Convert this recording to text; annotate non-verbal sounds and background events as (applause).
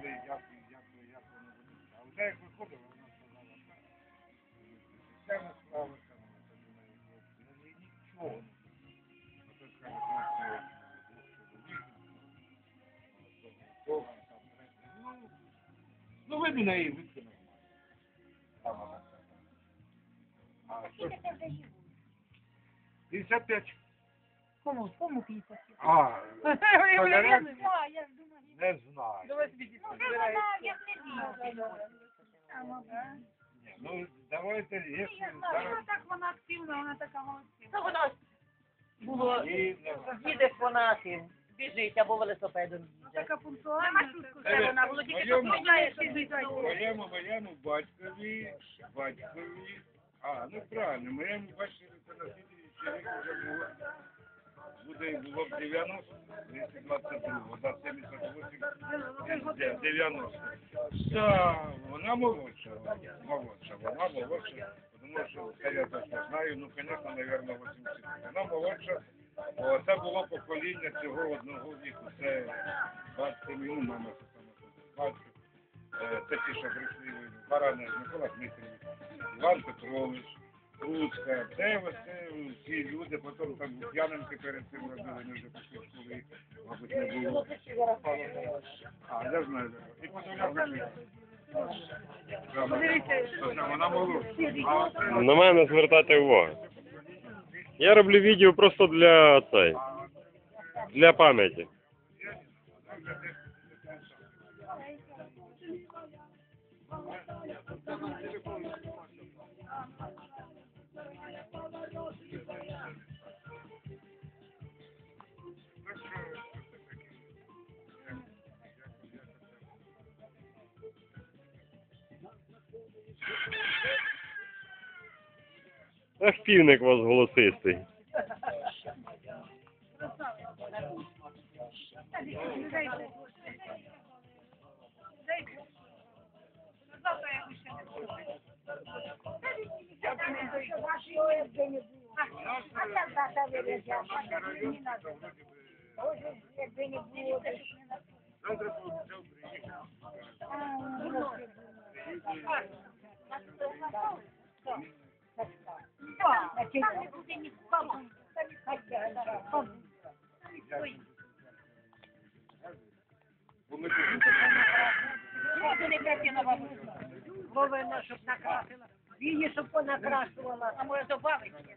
вже як виходила, вона сказала, так, Тетяна справиться, вона тоді на її хлопці. Ну, ні, нічого. А то каже, хлопці, двох чоловік, того, там, третє. Ну, ну, ви мене її викинули. А що ж? 55. Кому? Кому 50? А, (laughs) Я не знаю, я ж думаю. не знаю. Давай собі Ну, вона як не бігає. Ні, Ну, давайте, якщо Я знаю, вона так вона активна, вона така молодцівна. Ну, воно було, їде вона тим, біжить або велосипедом їде. Така пунктуальна. Це вона було тільки допомагає, що їздить. Моєму, моєму батькові, батькові, а, ну правильно, моєму батькові це на слідуючий рік вже було, буде, було б 90, 222, да, 78, 90. Да, вона молодша, молодша, вона молодша, тому що це я точно знаю, ну, звісно, мабуть, 80. Вона молодша, бо це було покоління цього одного віку, це батько, ну, мама, батько. Е, це ті, що прийшли Баранець, Микола Дмитрович, Іван Петрович, Луцька. Це ось це люди, потім там Лук'яненки перед цим робили, вони вже пішли в школи, мабуть, не було. А, я знаю. І. Подивіться. Вона молодша. На мене звертати увагу. Я роблю відео просто для цей, для пам'яті. Ах, півник вас голосистий. Завтра я Вовина, щоб накрасила. Її, щоб понакрасувала. А може добавити?